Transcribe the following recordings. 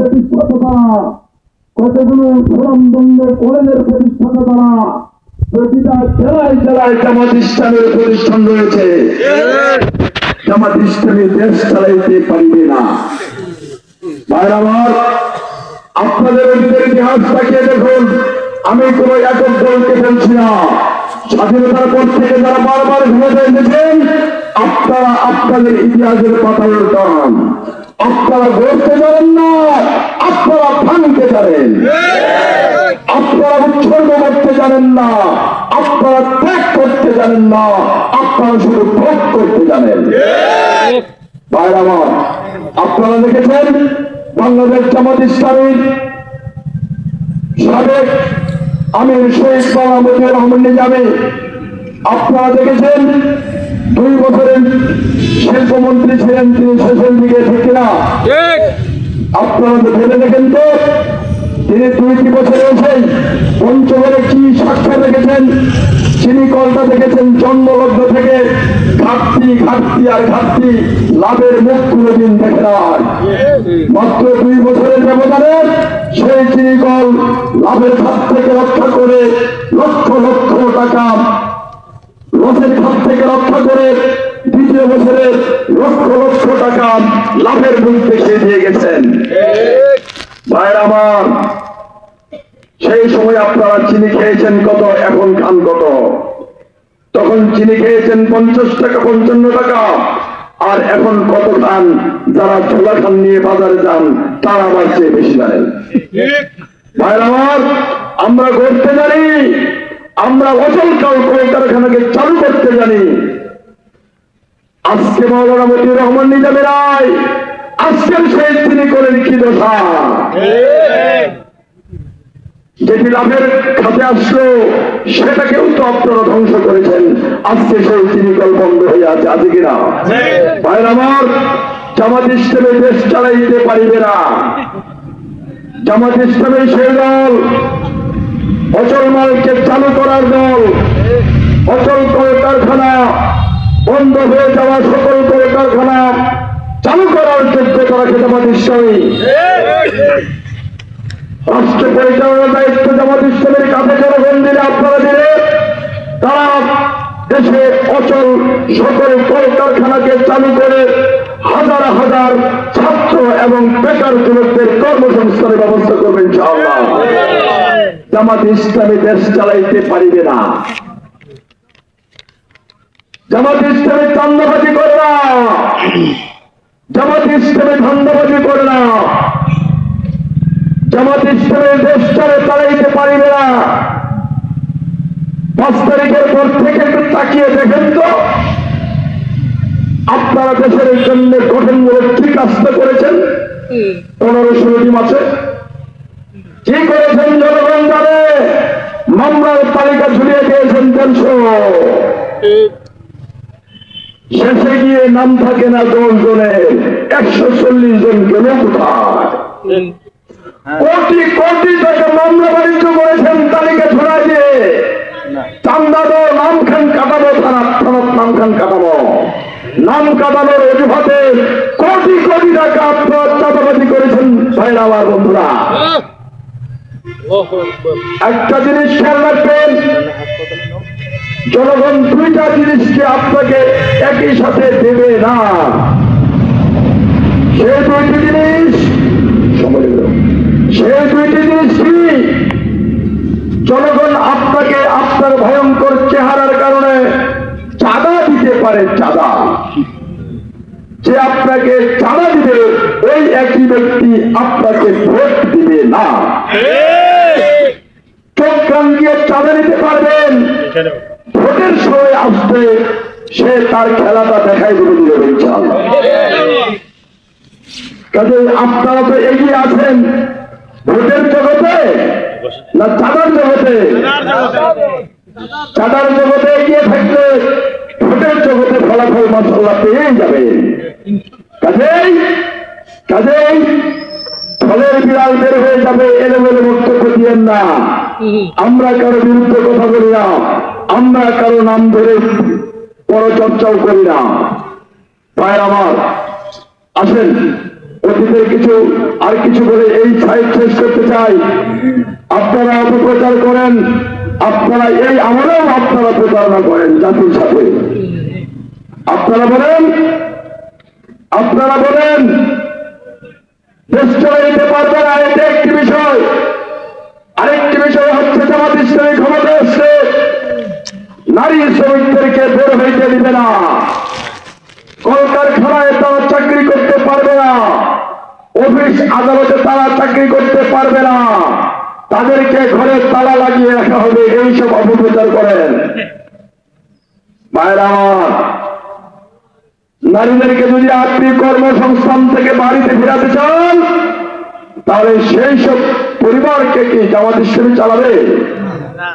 প্রতিষ্ঠাতা, কতগুলো সুনামদন্ড কলেজের প্রতিষ্ঠাতা তারা প্রতিটা জেলায় জেলায় জামাত ইসলামের প্রতিষ্ঠান রয়েছে। জামাত ইসলামী দেশ চালাইতে পারবে না। আপনাদের ইতিহাস দেখুন। আমি কোন একক দলকে বলছি না। স্বাধীনতার পর থেকে আপনাদের ইতিহাসের পাতায় উল্টান আপনারা গড়তে জানেন না, আপনারা ভাঙতে জানেন আপনারা উৎসর্গ করতে জানেন না, আপনারা ত্যাগ করতে জানেন না, আপনারা শুধু ভোগ করতে জানেন। ভাইরা আপনারা দেখেছেন বাংলাদেশ জামাত ইসলামীর সাবেক আমির শহীদ বাংলামতি রহমান নিজামে। আপনারা দেখেছেন দুই বছরের শিল্পমন্ত্রী ছিলেন তিনি শেষের দিকে ঠিক না আপনারা ভেবে দেখেন তো তিনি দুইটি বছরে এসেই পঞ্চগড়ে কি সাক্ষা দেখেছেন চিনি কলটা দেখেছেন জন্মলগ্ন থেকে ঘাটতি ঘাটতি আর ঘাটতি লাভের মুখ কোনোদিন দেখে নাই মাত্র দুই বছরের ব্যবধানে সেই চিনি কল লাভের হাত থেকে রক্ষা করে লক্ষ লক্ষ টাকা লসের খাত থেকে রক্ষা করে দ্বিতীয় বছরে লক্ষ লক্ষ টাকা লাভের মুখ দেখিয়ে দিয়ে গেছেন। ভাইয়ের আমার, সেই সময় আপনারা চিনি খেয়েছেন কত, এখন খান কত? তখন চিনি খেয়েছেন পঞ্চাশ টাকা, পঞ্চান্ন টাকা, আর এখন কত খান? যারা ছোলা খান নিয়ে বাজারে যান, তারা আবার চেয়ে বেশি জানেন ভাইয়ের আমার, আমরা করতে জানি, আমরা অচল কাল কলকারখানাকে জানি। আজকে মাওলানা মতিউর রহমান নিজামের রায় আজকের সেই তিনি করেন কি দশা? যেটি লাভের খাতে আসলো, সেটাকেও তো আপনারা ধ্বংস করেছেন। আজকে সেই চিনিকল বন্ধ হয়ে আছে আছে কিনা? ভাইয়ের আমার, জামাত ইসলামে দেশ চালাইতে পারিবে না। জামাত ইসলামের সেই দল, অচল মালকে চালু করার দল অচল কলকারখানা বন্ধ হয়ে যাওয়া সকল কলকারখানা চালু করার যোগ্যতা রাখে জামাত ইসলামী রাষ্ট্র পরিচালনার দায়িত্ব জামাত ইসলামের কাছে জনগণ দিলে আপনারা দিলে, তারা দেশে অচল সকল কলকারখানাকে চালু করে হাজার হাজার ছাত্র এবং বেকার যুবকদের কর্মসংস্থানের ব্যবস্থা করবেন জামাত ইসলামী দেশ চালাইতে পারিবে না। জামাত ইসলামী চান্দাবাজি করে না। জামাত ইসলামী ধান্দাবাজি করে না। জামাত ইসলামের দেশ চলে চালাইতে পারিবে না। পাঁচ তারিখের পর থেকে একটু তাকিয়ে দেখেন তো। আপনারা দেশের জন্য গঠনমূলক কি কাজটা করেছেন। পনেরো ষোলোটি মাসে কি করেছেন জনগণ জানে? মামলার তালিকা ঝুলিয়ে দিয়েছেন দেড়শো। শেষে গিয়ে নাম থাকে না দশ জনের একশো চল্লিশ জন গেল কোথায় কোটি কোটি টাকা মামলা বাণিজ্য করেছেন তালিকা ছড়াই দিয়ে। চান্দা দো নাম খান কাটাবো থানা থানার নাম খান কাটাবো। নাম কাটানোর অজুহাতে কোটি কোটি টাকা চাঁদাবাজি করেছেন ভাইরা আমার বন্ধুরা। একটা জিনিস খেয়াল রাখবেন জনগণ দুইটা জিনিসকে আপনাকে একই সাথে দেবে না। সেই দুইটি জিনিস। সেই দুইটি জিনিস কি জনগণ আপনাকে আপনার ভয়ঙ্কর চেহারার কারণে চাঁদা দিতে পারে চাঁদা। যে আপনাকে চাঁদা দিবে ওই একই ব্যক্তি আপনাকে ভোট দিবে না। চোখ কান দিয়ে চাঁদা নিতে পারবেন। ভোটের সময় আসবে সে তার খেলাটা দেখাই দেবে দিল ইনশাআল্লাহ কাজে আপনারা তো এগিয়ে আছেন ভোটের জগতে না চাঁদার জগতে? চাঁদার জগতে এগিয়ে থাকলে ভোটের জগতে ফলাফল মশলা পেয়েই যাবে। কাজেই কাজেই ফলের বিড়াল বের হয়ে যাবে, এলোমেলো বক্তব্য দিয়েন না। আমরা কারও বিরুদ্ধে কথা বলি না। আমরা কারও নাম ধরে পরচর্চাও করি না। ভাইয়ের আমার, আসেন, অতীতের কিছু, আর কিছু বলে এই সাইড শেষ করতে চাই। আপনারা অপপ্রচার করেন, আপনারা এই আমলেও আপনারা প্রচারণা করেন জাতির সাথে। আপনারা বলেন আপনারা বলেন, দেশ চলে যেতে পারবে শ্রমিকদেরকে বের হইতে দিবে না। কলকারখানায় তারা চাকরি করতে পারবে না। অফিস আদালতে তারা চাকরি করতে পারবে না। তাদেরকে ঘরে তালা লাগিয়ে রাখা হবে এইসব অপপ্রচার করেন। মায়ের আমার, নারীদেরকে যদি আপনি কর্মসংস্থান থেকে বাড়িতে ফেরাতে চান, তাহলে সেই সব পরিবারকে কি জামাত ইসলামী চালাবে?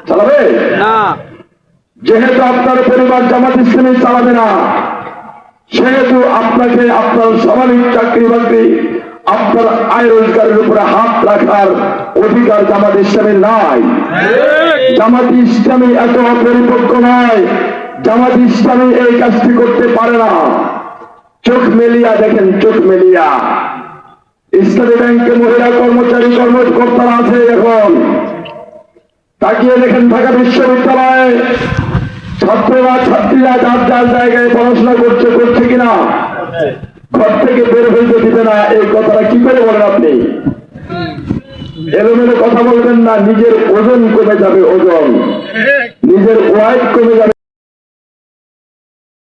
চালাবে? না। যেহেতু আপনার পরিবার জামাত ইসলামী চালাবে না, সেহেতু আপনাকে আপনার স্বাভাবিক চাকরি বাকরি, আপনার আয় রোজগারের উপরে হাত রাখার অধিকার জামাত ইসলামের নাই। জামাত ইসলামী এত অপরিপক্ক নয়, জামাত ইসলামী এই কাজটি করতে পারে না। চোখ মেলিয়া দেখেন, চোখ মেলিয়া। ইসলামী ব্যাংকে মহিলা কর্মচারী কর্মকর্তারা আছে এখন। তাকিয়ে দেখেন ঢাকা বিশ্ববিদ্যালয়ে ছাত্ররা ছাত্রীরা যার যার জায়গায় পড়াশোনা করছে করছে কিনা? ঘর থেকে বের হইতে দিবে না। এই কথাটা কি করে বলেন আপনি? এলোমেলো কথা বলবেন না, নিজের ওজন কমে যাবে ওজন। নিজের ওয়াইট কমে যাবে